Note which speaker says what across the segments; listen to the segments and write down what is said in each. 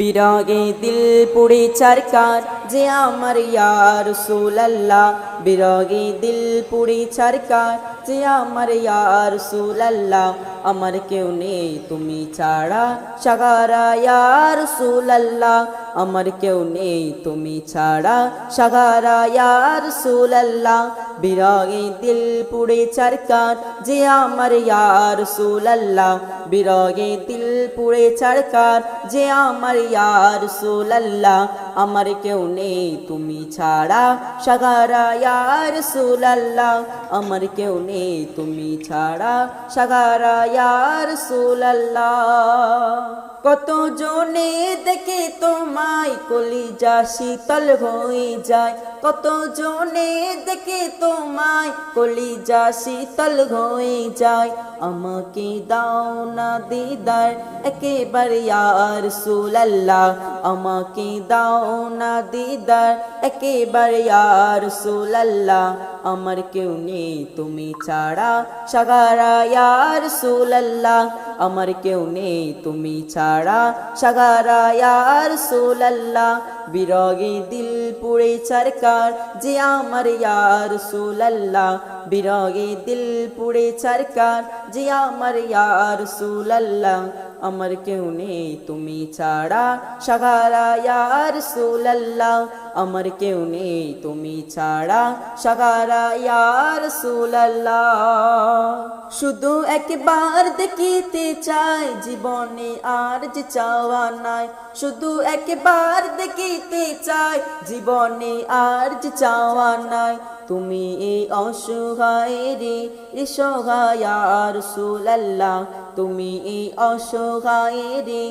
Speaker 1: বিরাগে দিল পুড়ে চারকার যে আমার ইয়ার সুলাল্লাহ। বিরাগে দিল পুড়ে চারকার যে আমার ইয়ার সুলাল্লাহ। আমার কেউ নেই তুমি ছাড়া, সাগারা ইয়ার সুলাল্লাহ। আমার কেউ নেই তুমি ছাড়া, সাগারা ইয়ার সুলাল্লাহ। বিরাগে দিল পুড়ে চারকার যে আমার ইয়ার সুলাল্লাহ। বিরাগে দিল পুড়ে ছাড়কার যে আমার ইয়ার সুলাল্লাহ। আমার কেউ নেই, তুমি ছাড়া। সাগারা ইয়ার সুলাল্লাহ আমার কেউ নেই, তুমি ছাড়া। সাগারা ইয়ার সুলাল্লাহ কত জনে দেখে তোমায় কলিজা শীতল হয়ে যায়। কত জনে দেখে তোমায় কলিজা শীতল হয়ে যায়। আমাকে দাও না দিদার, একেবারে আর সুলাল্লাহ আমাকে দাও না দিদার একেবারে আর সুলাল্লাহ আমার কেউ নেই তুমি ছাড়া সাগারা ইয়ার সুলাল্লাহ আমার কেউ নেই তুমি ছাড়া সাগারা ইয়ার সুলাল্লাহ বিরগে দিল পুড়ে চারকার যে আমার ইয়ার সুলাল্লাহ বিরগে দিল পুড়ে চারকার যে আমার ইয়ার সুলাল্লাহ আমার কেউ নেই তুমি ছাড়া সাগারা ইয়ার সুলাল্লাহ আমার কেউ নেই তুমি ছাড়া সাগারা ইয়ার সুলাল্লা শুধু একবার দেখিতে চাই জীবনে আর যে চাওয়া নাই শুধু একবার দেখিতে চাই জীবনে আর যে চাওয়া নাই তুমি এই অসহায় রে সহায়ার সুলাল্লাহ। তুমি এই অসহায় রে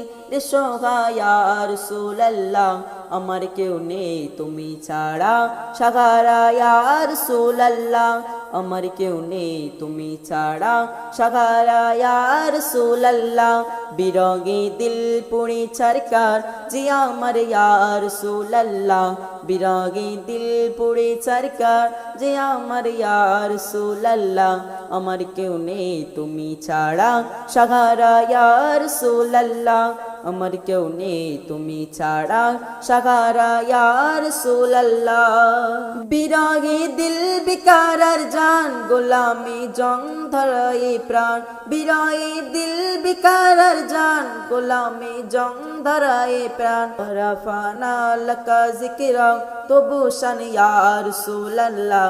Speaker 1: সহায়ার সুলাল্লাহ। আমার কেউ নেই তুমি ছাড়া সাগারায়ার সুলাল্লাহ। আমার কেউ নেই তুমি ছাড়া সাগারায়ার সুলাল্লাহ বিরগে দিল পুড়ে ছারকার যে আমার ইয়ার সুলাল্লাহ বিরগে দিল পুড়ে ছারকার যে আমার ইয়ার সুলাল্লাহ আমার কেউ নেই তুমি ছাড়া সাগারায়ার সুলাল্লাহ আমার কেউ নেই তুমি ছাড়া সাগারা ইয়ার সুলাল্লাহ বিরাগে দিল বিকারার জান গোলামি জং ধরাই প্রাণ বিরাগে দিল বিকারার জান গোলামি জং ধরাই প্রাণ রফানা লকা জিকিরা তবু শান ইয়ার সুলাল্লাহ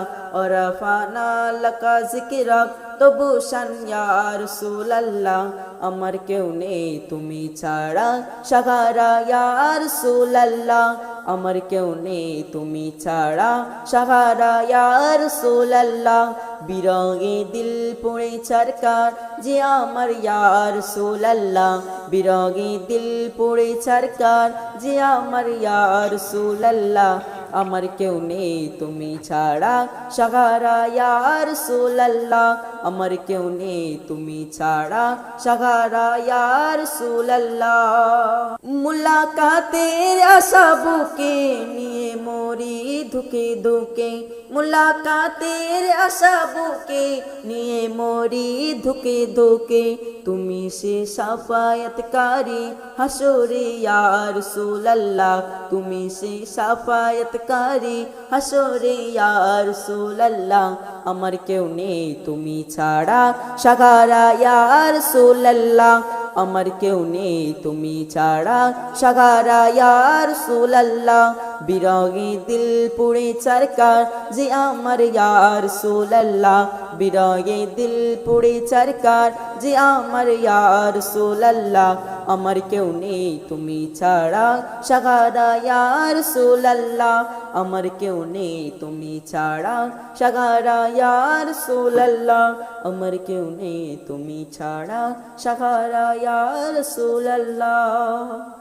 Speaker 1: রফানা লকা জিকিরা তবু শান ইয়ার সুলাল্লাহ আমার কেউ নেই তুমি ছাড়া সাগারা ইয়ার সুলাল্লাহ আমার কেউ নেই তুমি ছাড়া সাগারা ইয়ার সুলাল্লাহ বিরগে দিল পুড়ে ছারকার যে আমার ইয়ার সুলাল্লাহ বিরগে দিল পুড়ে ছারকার যে আমার ইয়ার সুলাল্লাহ আমার কেউ নেই তুমি ছাড়া সাগারা ইয়ার সুলাল্লাহ আমার কেউ নেই তুমি ছাড়া সাগারা ইয়ার সুলাল্লাহ মুলাকাতের আশা বুকে নিয়ে মরি ধুকে ধুকে মুলাকাতের আশা বুকে নিয়ে মরি ধুকে ধুকে তুমি সে সাফায়াতকারী হাসরে ইয়ার সুলাল্লাহ তুমি সে সাফায়াতকারী হাসরে ইয়ার সুলাল্লাহ আমার কেউ নেই তুমি ছাড়া সাগারা ইয়ার সুলাল্লাহ আমার কেউ নেই তুমি ছাড়া সাগারা ইয়ার সুলাল্লাহ বিরগে দিল পুড়ে চারকার যে আমার ইয়ার সুলাল্লাহ বিরগে দিল পুড়ে চারকার, যে আমার ইয়ার সুলাল্লাহ আমার কেউ নেই তুমি ছাড়া। সাগারা ইয়ার সুলাল্লাহ আমার কেউ নেই তুমি ছাড়া। সাগারা ইয়ার সুলাল্লাহ আমার কেউ নেই তুমি ছাড়া। সাগারা ইয়ার সুলাল্লাহ